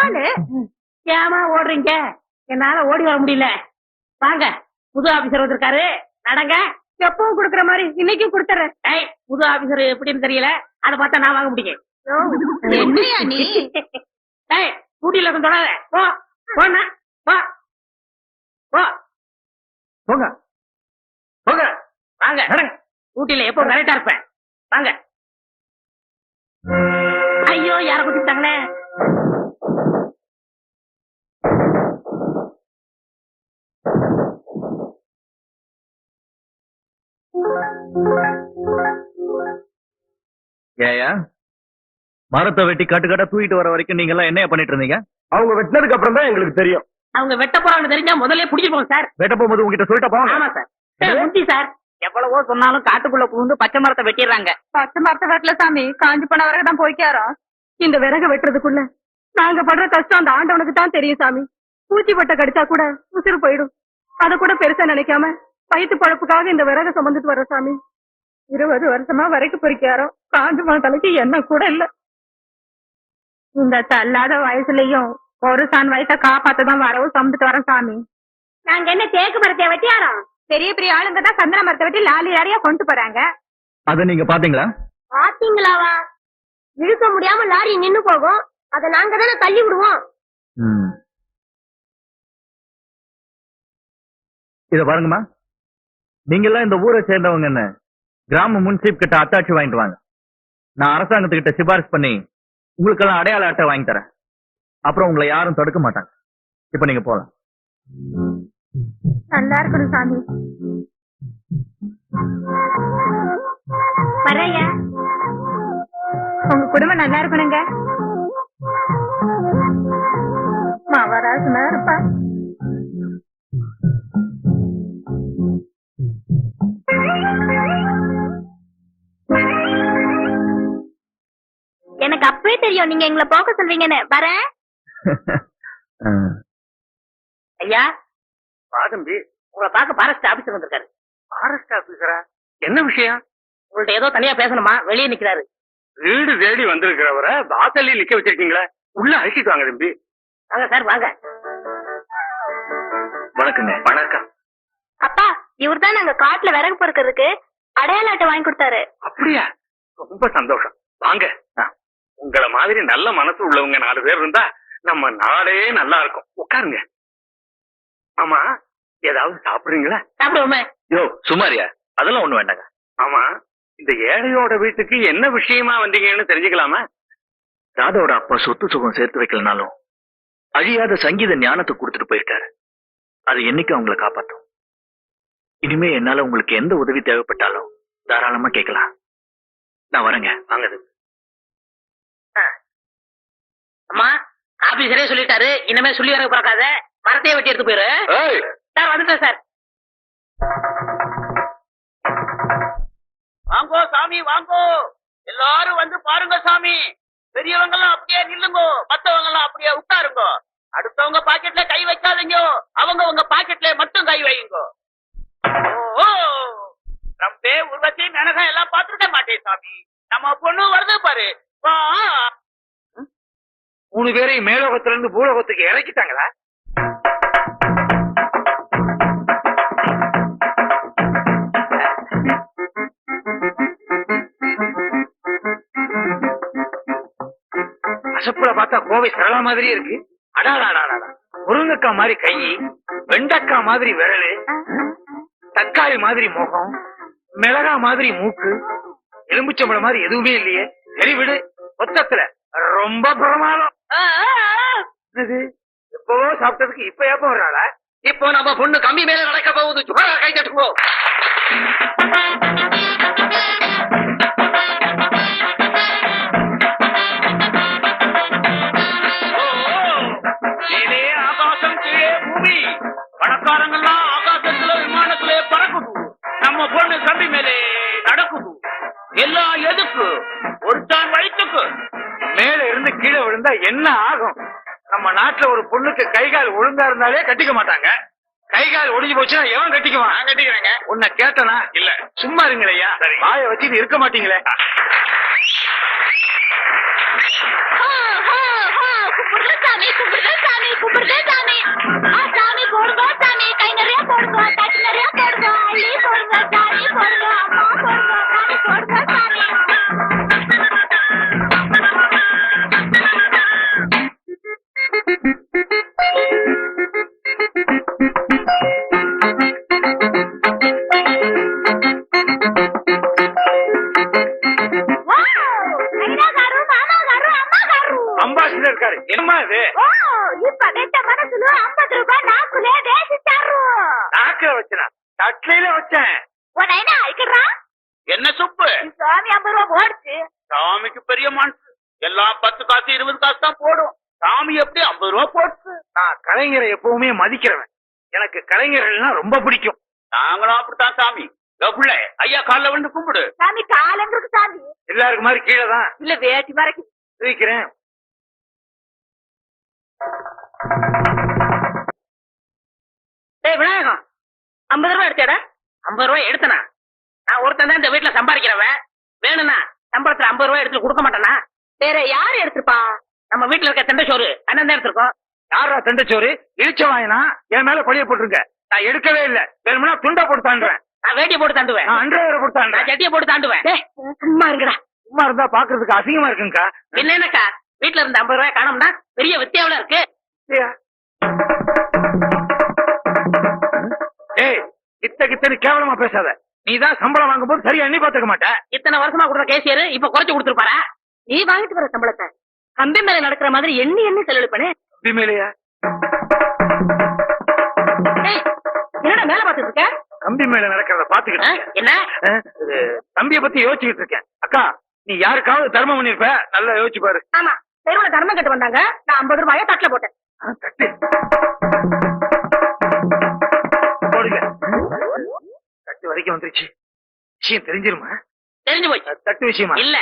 தபாலு ஏமா ஓடுறீங்க? என்னால ஓடி வர முடியல. வாங்க. புது ஆபீசர் வந்திருக்காரு. நடங்க. எப்பவும் குடுக்கற மாதிரி இன்னைக்கும் கொடுத்துறேன். ஏய் புது ஆபீசர் எப்படின்னு தெரியல. அதை பார்த்தா நான் வாங்க முடியும். என்னையா நீ? ஏய் கூட்டில இருந்து தொடாத. போ. போண்ணா. போ. போ. போங்க. போங்க. வாங்க. நடங்க. ஊட்டில எப்போ கரெக்டா இருப்பேன். வாங்க. ஐயோ யார குத்திட்டாங்களே ஏயா மரத்தை வெட்டி காட்டு காட்டா தூக்கிட்டு வர வரைக்கும் நீங்க எல்லாம் என்ன பண்ணிட்டு இருந்தீங்க? அவங்க வெட்டினதுக்கு அப்புறம் தான் எங்களுக்கு தெரியும். அவங்க வெட்ட போறாங்கன்னு தெரிஞ்சா முதல்ல புடிச்சிருப்போம் சார். வெட்ட போகும்போது உங்ககிட்ட சொல்லிட்டு போங்க ஆமா சார். முந்தி சார். எவ்வளவோ சொன்னாலும் காட்டுக்குள்ள புகுந்து பச்சை மரத்தை வெட்டிடுறாங்க. பச்சை மரத்த வெட்டல சாமி. காஞ்சி போன வரைக்கும் தான் போய்க்காரோம். இந்த விறகு வெட்டுறதுக்குள்ள நாங்க படுற கஷ்டம் அந்த ஆண்டவனுக்கு தான் தெரியும் சாமி. பூச்சி பட்டை கடிச்சா கூட உசுறு போயிடும். அத கூட பெருசா நினைக்காம வயிற்று பழப்புக்காக இந்த விறக சுமந்துட்டு வர சாமி. இருபது வருஷமா வரைக்கும் பொறிக்காரோம் காஞ்சி தலைக்கு என்ன கூட இல்ல. இந்த தள்ளாத வயசுலயும் ஒரு சான் வயசை காப்பாத்ததான் வரவு சுமந்துட்டு வரேன் சாமி. நாங்க என்ன தேக்கு மரத்தை வெட்டியாரோம் பெரிய பெரிய ஆளுங்க தான் சந்தன மரத்தை வெட்டி லாலி லாலியா கொண்டு போறாங்க. அதை நீங்க பாத்தீங்களா? பாத்தீங்களாவா? இழுக்க முடியாம லாரி நின்னு போகும். அத நாங்க தானே தள்ளி விடுவோம். இத பாருங்கம்மா. நீங்க எல்லாம் இந்த ஊரை சேர்ந்தவங்கன்னு கிராம முன்சீப் கிட்ட அத்தாட்சி வாங்கிட்டு வாங்க. நான் அரசாங்கத்துக்கிட்ட சிபாரிசு பண்ணி உங்களுக்கெல்லாம் அடையாள அட்டை வாங்கி தரேன். அப்புறம் உங்களை யாரும் தடுக்க மாட்டாங்க. இப்ப நீங்க போலாம். நல்லா இருக்கணும் சாமி. வரையா உங்க குடும்பம் நல்லா இருக்கணுங்க. மவராசனா இருப்பா தெரியும் நீங்க எங்களை போக சொல்வீங்கன்னு. வரேன். ஐயா. பாதம்பி உங்களை பார்க்க பாரஸ்ட் ஆபீசர் வந்திருக்காரு. ஃபாரஸ்ட் ஆபீசரா என்ன விஷயம்? உங்கள்ட்ட ஏதோ தனியா பேசணுமா? வெளியே நிக்கிறாரு. வீடு தேடி வந்திருக்கிறவரை வாசல்ல நிக்க வச்சிருக்கீங்களே? உள்ள அழைச்சிட்டு வாங்க தம்பி. வாங்க சார் வாங்க. வணக்கங்க வணக்கம். அப்பா இவர் தான் நாங்க காட்டுல விறகு பொறுக்கிறதுக்கு அடையாள அட்டை வாங்கி கொடுத்தாரு. அப்படியா? ரொம்ப சந்தோஷம். வாங்க. உங்கள மாதிரி நல்ல மனசு உள்ளவங்க நாலு பேர் இருந்தா நம்ம நாடே நல்லா இருக்கும். உட்காருங்க. ஆமா ஏதாவது சாப்பிடுறீங்களா? சாப்பிடுவோமே. யோ சுமாரியா? அதெல்லாம் ஒண்ணு வேண்டாங்க. ஆமா இந்த ஏழையோட வீட்டுக்கு என்ன விஷயமா வந்தீங்கன்னு தெரிஞ்சுக்கலாமா? ராதாவோட அப்பா சொத்து சுகம் சேர்த்து வைக்கலனாலும் அழியாத சங்கீத ஞானத்தை கொடுத்துட்டு போயிருக்காரு. அது என்னைக்கு அவங்கள காப்பாத்தும். இனிமே என்னால உங்களுக்கு எந்த உதவி தேவைப்பட்டாலும் தாராளமா கேட்கலாம். நான் வரேங்க. வாங்க ஆபீசரே சொல்லிட்டாரு. இனிமே சொல்லி வர பார்க்காத. மரத்தையே வெட்டி எடுத்து போயிரு. ஏய், சார் வந்துட்டேன் சார். வாங்கோ சாமி வாங்கோ. எல்லாரும் வந்து பாருங்க சாமி. பெரியவங்க எல்லாம் அப்படியே நில்லுங்கோ. மத்தவங்க எல்லாம் அப்படியே உட்காருங்க. அடுத்தவங்க பாக்கெட்ல கை வைக்காதீங்க. அவங்க உங்க பாக்கெட்ல மட்டும் கை வையுங்க. ஓ ரம்பே உருவத்தி மெனகம் எல்லாம் பாத்துருக்க மாட்டேன் சாமி. நம்ம பொண்ணு வருது பாரு. வா! மூணு பேரையும் மேலோகத்துல இருந்து பூலோகத்துக்கு இறக்கிட்டாங்களா? அசப்புல பார்த்தா கோவை சரளா மாதிரியே இருக்கு. அடாடாடாடா முருங்கக்காய் மாதிரி கை வெண்டைக்காய் மாதிரி விரலு தக்காளி மாதிரி முகம் மிளகா மாதிரி மூக்கு எலும்புச்சம்பளம் மாதிரி எதுவுமே இல்லையே. சரி விடு மொத்தத்துல ரொம்ப பிரமாதம். இப்போ சாப்பிட்டதுக்கு இப்ப ஏப்ப வர்றாளா இப்போ நம்ம பொண்ணு கம்மி மேல நடக்க போகுது. சும்மா கை தட்டுவோம் இருந்து என்ன ஆகும்? நம்ம நாட்டுல ஒரு பொண்ணுக்கு கை கால் ஒழுங்கா இருந்தாலே கட்டிக்க மாட்டாங்க. கை கால் ஒடிஞ்சு போச்சுன்னா எவன் கட்டிக்குவான்? நான் கட்டிக்கிறேங்க உன்னை கேட்டனா? இல்ல. சும்மா இருங்களையா வாய வச்சுட்டு இருக்க மாட்டீங்களே. சாமி கும்பிடுறேன் சாமி கும்பிடுறேன் சாமி. சாமி போடுங்க சாமி. கை நிறைய போடுங்க தட்டு நிறைய போடுங்க. அள்ளி இருக்காரு. என்னமா இது? இப்ப மனசுல ஐம்பது ரூபாய் வச்சேன்? உன என்ன அழிக்கிறா? சுப்பு? சாமி ஐம்பது ரூபாய் போடுச்சு. சாமிக்கு பெரிய மனசு. எல்லாம் பத்து காசு இருபது காசு தான் போடும். சாமி எப்படி ஐம்பது ரூபா போடுச்சு? நான் கலைஞரை எப்பவுமே மதிக்கிறவன். எனக்கு கலைஞர்கள்னா ரொம்ப பிடிக்கும். நாங்களும் அப்படித்தான் சாமி. புள்ள ஐயா காலில் வந்து கும்பிடு. சாமி காலங்கிறது சாமி? எல்லாருக்கு மாதிரி கீழே தான். இல்ல வேட்டி வரைக்கும் விநாயகம். ஐம்பது ரூபாய் எடுத்தேடா. ஐம்பது ரூபாய் எடுத்தனா? நான் ஒருத்தன் தான் இந்த வீட்டுல சம்பாதிக்கிறவன். வேணும்னா சம்பளத்துல ஐம்பது ரூபாய் எடுத்து கொடுக்க மாட்டேனா? வேற யாரு எடுத்திருப்பா நம்ம வீட்டுல இருக்க தெண்டை சோறு. அண்ணன் தான் எடுத்திருக்கோம். யாரா தண்டச்சோறு இழிச்ச வாயினா? என் மேல பழிய போட்டிருக்க. நான் எடுக்கவே இல்ல. வேணும்னா துண்டை போட்டு தாண்டுவேன். நான் வேட்டியை போட்டு தாண்டுவேன். நான் அன்றாயிரம் போட்டு தாண்டுவேன். சட்டியை போட்டு தாண்டுவேன். சும்மா இருங்கடா. சும்மா இருந்தா பாக்குறதுக்கு அசிங்கமா இருக்குங்கக்கா. என்னக்கா? வீட்டுல இருந்த ஐம்பது ரூபாய் காணோம்னா பெரிய வித்தியாவில இருக்கு. ஏய் கித்த கித்தனு கேவலமா பேசாத. நீ தான் சம்பளம் வாங்கும்போது சரியா எண்ணி பாத்துக்க மாட்ட. இத்தனை வருஷமா கொடுத்த கேசியர் இப்ப குறைச்சு கொடுத்துருப்பாரா? நீ வாங்கிட்டு வர சம்பளத்தை. கம்பி மேல நடக்கிற மாதிரி எண்ணி எண்ணி செலவழிப்பனே மேலையா? டேய் என்னடா மேல பாத்துட்டு இருக்க? கம்பி மேல நடக்கிறத பாத்துக்கிட்டு. என்ன? தம்பிய பத்தி யோசிச்சுக்கிட்டு இருக்கேன். அக்கா நீ யாருக்காவது தர்மம் பண்ணிருப்ப நல்லா யோசிச்சு பாரு. ஆமா. தெருவுல தர்மம் கட்டு வந்தாங்க. நான் ஐம்பது ரூபாய தட்டுல போட்டேன். தட்டு போடுங்க. தட்டு வரைக்கும் வந்துருச்சு. விஷயம் தெரிஞ்சிருமா? தெரிஞ்சு போச்சு. தட்டு விஷயமா? இல்ல.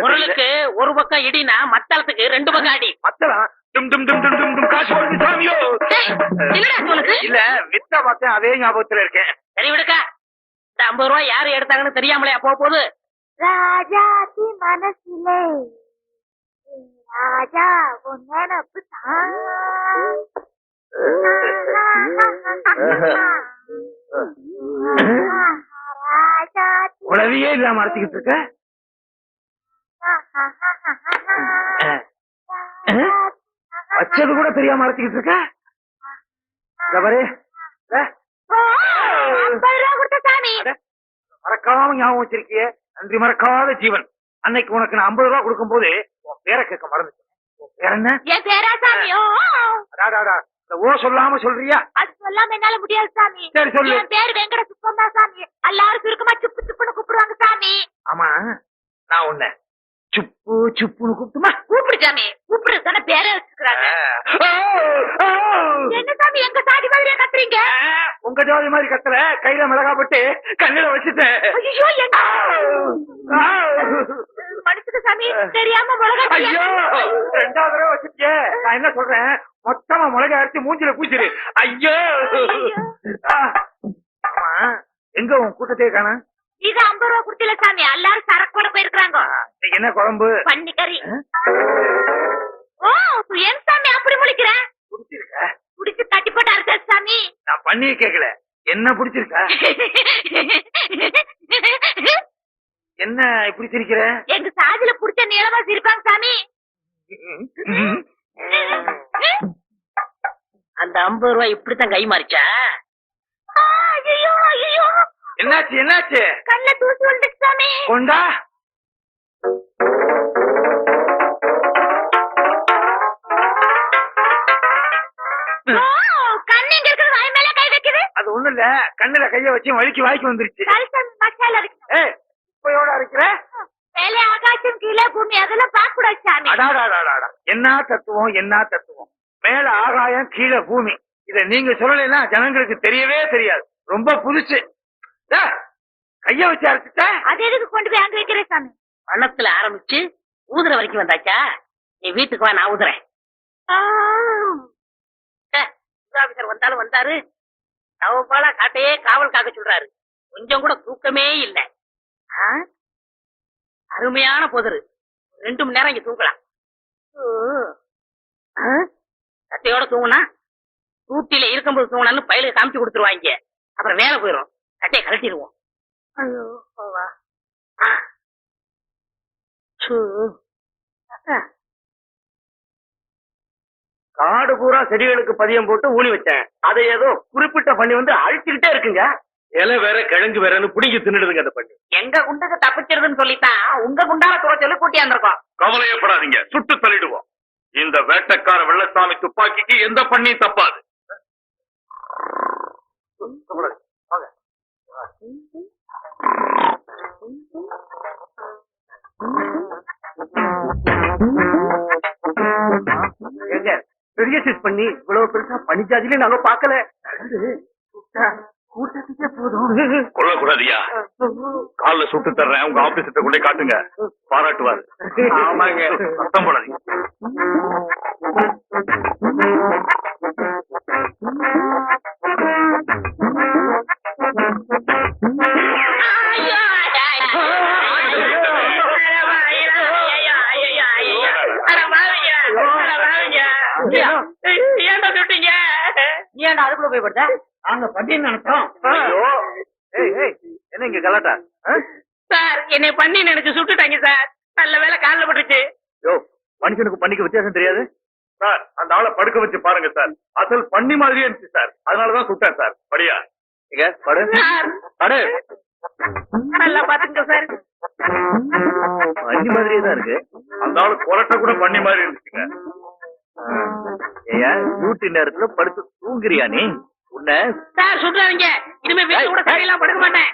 பொருளுக்கு ஒரு பக்கம் இடினா மத்தளத்துக்கு ரெண்டு பக்கம் அடி. மத்தலாம் டும் டும் டும் டும் டும் டும். காசு வருது சாமியோ. இல்ல வித்த பார்த்தேன் அதே ஞாபகத்துல இருக்கேன். சரி விடுக்கா. இந்த ஐம்பது ரூபாய் யாரு எடுத்தாங்கன்னு தெரியாமலையா போக போகுது. ராஜாத்தி மனசிலே. ராஜா உன் நினப்பு ராஜாத்தி உளவியே இல்லாம அரைச்சிக்கிட்டு இருக்க? வச்சது கூட தெரியாம அரைச்சிக்கிட்டு இருக்க? பாரு. மறக்காம ஞாபகம் வச்சிருக்கியே. நன்றி மறக்காத ஜீவன். அன்னைக்கு உனக்கு நான் ஐம்பது ரூபா கொடுக்கும்போது உன் பேரை கேட்க மறந்துட்டேன். உன் பேர் என்ன? என் பேரா சாமி? ஓ. அடாடாடா இந்த ஓ சொல்லாம சொல்றியா? அது சொல்லாம என்னால முடியாது சாமி. சரி, சொல்லு. என் பேர் வெங்கட சுப்பம்மா சாமி. எல்லாரும் சுருக்கமா சுப்பு சுப்புன்னு கூப்பிடுவாங்க சாமி. ஆமா. நான் உன்னை சுப்பு சுப்புன்னு கூப்பிட்டுமா? கூப்பிடு சாமி. கூப்பிடு தானே பேரே வச்சுக்கிறாங்க. என்ன சாமி எங்க சாதி மாதிரியா கத்துறீங்க? உங்க ஜாதி மாதிரி கத்தல கையில மிளகா போட்டு கண்ணில வச்சுட்டேன் ஐயோ என்ன ஆ. மனுஷுக்கு சாமி தெரியாம மிளகா ஐயோ ரெண்டாவது தடவை வச்சுட்டியே நான் என்ன சொல்றேன்? மொத்தமா மிளகா அரைச்சு மூஞ்சில பூச்சிரு ஐயோ. ஆமா எங்க உன் கூட்டத்தையே காண இது ஐம்பது ரூபா கொடுத்துல சாமி. எல்லாரும் சரக்கோட போயிருக்காங்க என்ன குழம்பு? பண்ணி கறி ஆ? ஓ ஏன் சாமி அப்படி முழிக்கிற? பிடிச்சிருக்க? குடிச்சு தட்டி போட்டு அரைச்சாச்சு சாமி. நான் பண்ணி கேக்கல. என்ன பிடிச்சிருக்க? என்ன இப்படி சிரிக்கிற? எங்க சாதியில புடிச்ச நீளமா சிரிப்பாங்க சாமி. அந்த ஐம்பது ரூபாய் இப்படித்தான் கை மாறிச்சா? ஆ, ஐயோ ஐயோ. என்னாச்சு என்னாச்சு? கண்ணுல தூசி வந்துச்சு சாமி. கொண்டா? ஓ கண்ணு எங்க இருக்குது? வாய் மேல கை வைக்குது. அது இல்ல. கண்ணுல கைய வச்சு வலிக்கு வாய்க்கு வந்துருச்சு. இருக்கு ஏய் இப்பயோட இருக்கிற மேலே ஆகாசம் கீழே பூமி அதெல்லாம் பார்க்க கூடாது சாமி அடாடாடாடா என்ன தத்துவம் என்ன தத்துவம்? மேல ஆகாயம் கீழே பூமி. இத நீங்க சொல்லலைன்னா ஜனங்களுக்கு தெரியவே தெரியாது. ரொம்ப புதுசு. கைய வச்சு அரைச்சிட்ட? அது எதுக்கு கொண்டு போய் அங்க வைக்கிறேன் சாமி? பணத்துல ஆரம்பிச்சு ஊதுற வரைக்கும் வந்தாச்சா? நீ வீட்டுக்கு வா நான் ஊதுறேன். ஆ, ஆபீசர் வந்தாலும் வந்தாரு. நவபால காட்டையே காவல் காக்க சொல்றாரு. கொஞ்சம் கூட தூக்கமே இல்ல. ஆ? அருமையான புதரு ரெண்டு மணி நேரம் இங்க தூங்கலாம். சட்டையோட தூங்கினா? ஊட்டியில இருக்கும்போது தூங்கினான்னு பயிலுக்கு காமிச்சு கொடுத்துருவாங்க. அப்புறம் வேலை போயிடும் சட்டையை கலட்டிடுவோம் ஐயோ வா ஆ. காடு பூரா செடிகளுக்கு பதியம் போட்டு ஊனி வச்சேன். அதை ஏதோ குறிப்பிட்ட பண்ணி வந்து அழிச்சுக்கிட்டே இருக்குங்க. இலை வேற கிழங்கு வேறன்னு புடிங்கி தின்னுடுதுங்க அந்த பண்ணி. எங்க குண்டுக்கு தப்பிச்சிருதுன்னு சொல்லித்தான். உங்க குண்டால துறை சொல்லி கூட்டியாந்துருக்கோம் கவலையப்படாதீங்க. சுட்டு தள்ளிடுவோம். இந்த வேட்டைக்கார வெள்ளசாமி துப்பாக்கிக்கு எந்த பண்ணியும் தப்பாது. எங்க பெரிய சைஸ் பண்ணி இவ்வளவு பெருசா பனிஜாதியில நாங்க பாக்கல கூட்டத்துக்கே போதும். கொல்லக்கூடாதியா? கால்ல சுட்டு தர்றேன். உங்க ஆபீஸ்கிட்ட கொண்டு காட்டுங்க. பாராட்டுவாரு. ஆமாங்க. சத்தம் போடாதீங்க. போய் படுத்த நாங்க பண்ணின்னு நினைச்சோம். ஐயோ. ஏய் ஏய் என்ன இங்க கலாட்டா? ஆ? சார் என்னை பண்ணி நினைச்சு சுட்டுட்டாங்க சார். நல்ல வேலை காலில் பட்டுச்சு யோ மனுஷனுக்கு பண்ணிக்க வித்தியாசம் தெரியாது? சார் அந்த ஆளை படுக்க வச்சு பாருங்க சார். அசல் பண்ணி மாதிரியே இருந்துச்சு சார். அதனாலதான் சுட்டேன் சார். படியா? இங்க படு. படு. நல்லா பாத்துங்க சார். அஞ்சு மாதிரியே தான் இருக்கு. அந்த ஆளு கொரட்டை கூட பண்ணி மாதிரி இருந்துச்சுங்க. ஏயா டியூட்டி நேரத்துல படுத்து தூங்குறியா நீ? உன்னை சார் சுட்டுறாதீங்க இனிமே வீட்டுல கூட சரியெல்லாம் படுக்க மாட்டேன்.